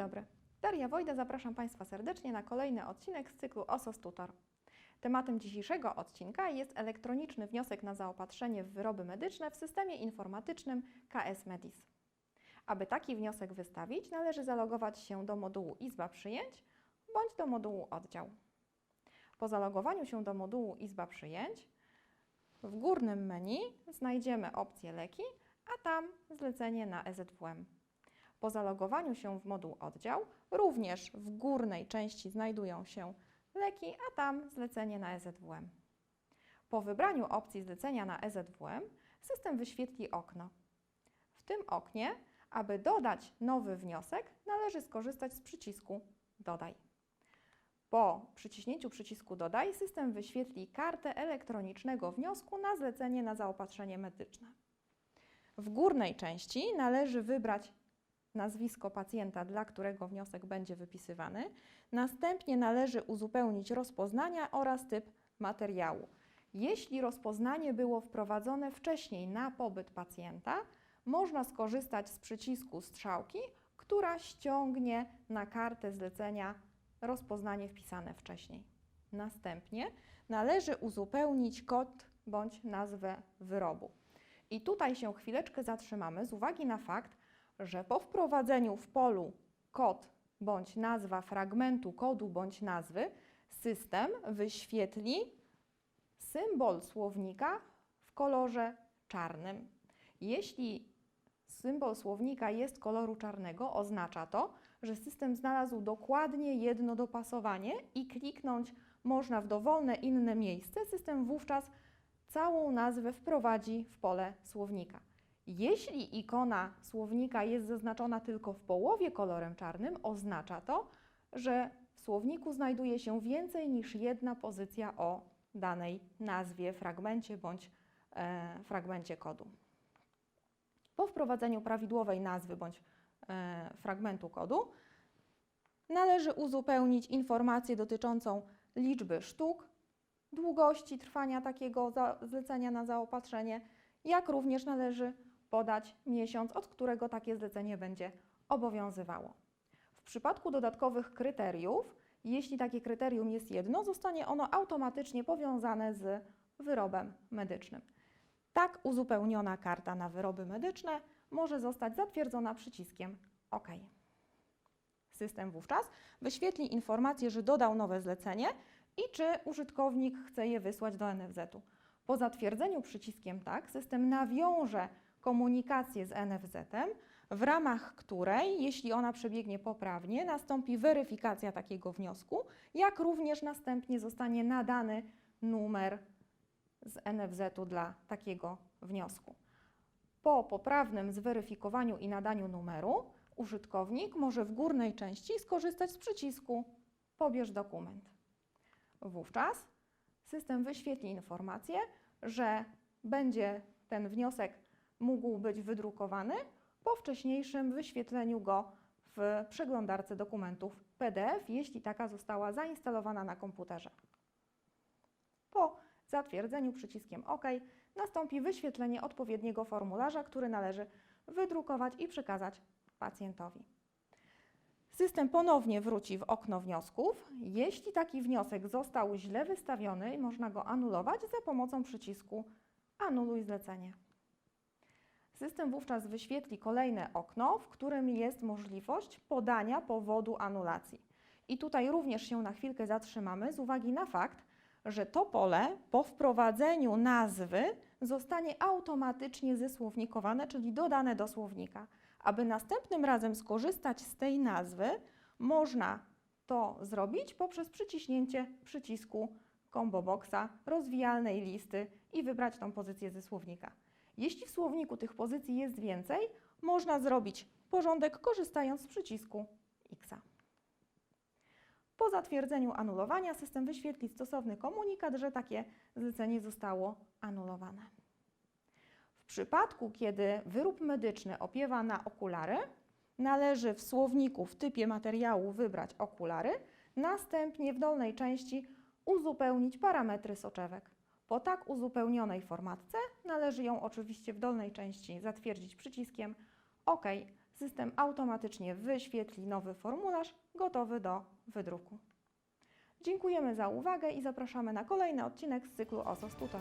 dobry. Daria Wojda, zapraszam Państwa serdecznie na kolejny odcinek z cyklu OSOS Tutor. Tematem dzisiejszego odcinka jest elektroniczny wniosek na zaopatrzenie w wyroby medyczne w systemie informatycznym KS Medis. Aby taki wniosek wystawić, należy zalogować się do modułu Izba Przyjęć bądź do modułu Oddział. Po zalogowaniu się do modułu Izba Przyjęć w górnym menu znajdziemy opcję Leki, a tam zlecenie na EZWM. Po zalogowaniu się w moduł Oddział również w górnej części znajdują się leki, a tam zlecenie na EZWM. Po wybraniu opcji zlecenia na EZWM system wyświetli okno. W tym oknie, aby dodać nowy wniosek, należy skorzystać z przycisku Dodaj. Po przyciśnięciu przycisku Dodaj system wyświetli kartę elektronicznego wniosku na zlecenie na zaopatrzenie medyczne. W górnej części należy wybrać nazwisko pacjenta, dla którego wniosek będzie wypisywany. Następnie należy uzupełnić rozpoznania oraz typ materiału. Jeśli rozpoznanie było wprowadzone wcześniej na pobyt pacjenta, można skorzystać z przycisku strzałki, która ściągnie na kartę zlecenia rozpoznanie wpisane wcześniej. Następnie należy uzupełnić kod bądź nazwę wyrobu. I tutaj się chwileczkę zatrzymamy z uwagi na fakt, że po wprowadzeniu w polu kod bądź nazwa fragmentu kodu bądź nazwy, system wyświetli symbol słownika w kolorze czarnym. Jeśli symbol słownika jest koloru czarnego, oznacza to, że system znalazł dokładnie jedno dopasowanie i kliknąć można w dowolne inne miejsce, system wówczas całą nazwę wprowadzi w pole słownika. Jeśli ikona słownika jest zaznaczona tylko w połowie kolorem czarnym, oznacza to, że w słowniku znajduje się więcej niż jedna pozycja o danej nazwie, fragmencie bądź e, fragmencie kodu. Po wprowadzeniu prawidłowej nazwy bądź e, fragmentu kodu należy uzupełnić informację dotyczącą liczby sztuk, długości trwania takiego zlecenia na zaopatrzenie, jak również należy podać miesiąc, od którego takie zlecenie będzie obowiązywało. W przypadku dodatkowych kryteriów, jeśli takie kryterium jest jedno, zostanie ono automatycznie powiązane z wyrobem medycznym. Tak uzupełniona karta na wyroby medyczne może zostać zatwierdzona przyciskiem OK. System wówczas wyświetli informację, że dodał nowe zlecenie i czy użytkownik chce je wysłać do NFZ-u. Po zatwierdzeniu przyciskiem tak, system nawiąże komunikację z NFZ-em, w ramach której, jeśli ona przebiegnie poprawnie, nastąpi weryfikacja takiego wniosku, jak również następnie zostanie nadany numer z NFZ-u dla takiego wniosku. Po poprawnym zweryfikowaniu i nadaniu numeru, użytkownik może w górnej części skorzystać z przycisku Pobierz dokument. Wówczas system wyświetli informację, że będzie ten wniosek mógł być wydrukowany po wcześniejszym wyświetleniu go w przeglądarce dokumentów PDF, jeśli taka została zainstalowana na komputerze. Po zatwierdzeniu przyciskiem OK nastąpi wyświetlenie odpowiedniego formularza, który należy wydrukować i przekazać pacjentowi. System ponownie wróci w okno wniosków. Jeśli taki wniosek został źle wystawiony, można go anulować za pomocą przycisku Anuluj zlecenie. System wówczas wyświetli kolejne okno, w którym jest możliwość podania powodu anulacji. I tutaj również się na chwilkę zatrzymamy z uwagi na fakt, że to pole po wprowadzeniu nazwy zostanie automatycznie zesłownikowane, czyli dodane do słownika. Aby następnym razem skorzystać z tej nazwy, można to zrobić poprzez przyciśnięcie przycisku combo boxa rozwijalnej listy i wybrać tą pozycję ze słownika. Jeśli w słowniku tych pozycji jest więcej, można zrobić porządek korzystając z przycisku X. Po zatwierdzeniu anulowania system wyświetli stosowny komunikat, że takie zlecenie zostało anulowane. W przypadku, kiedy wyrób medyczny opiewa na okulary, należy w słowniku w typie materiału wybrać okulary, następnie w dolnej części uzupełnić parametry soczewek. Po tak uzupełnionej formatce należy ją oczywiście w dolnej części zatwierdzić przyciskiem OK. System automatycznie wyświetli nowy formularz gotowy do wydruku. Dziękujemy za uwagę i zapraszamy na kolejny odcinek z cyklu OSOS Tutor.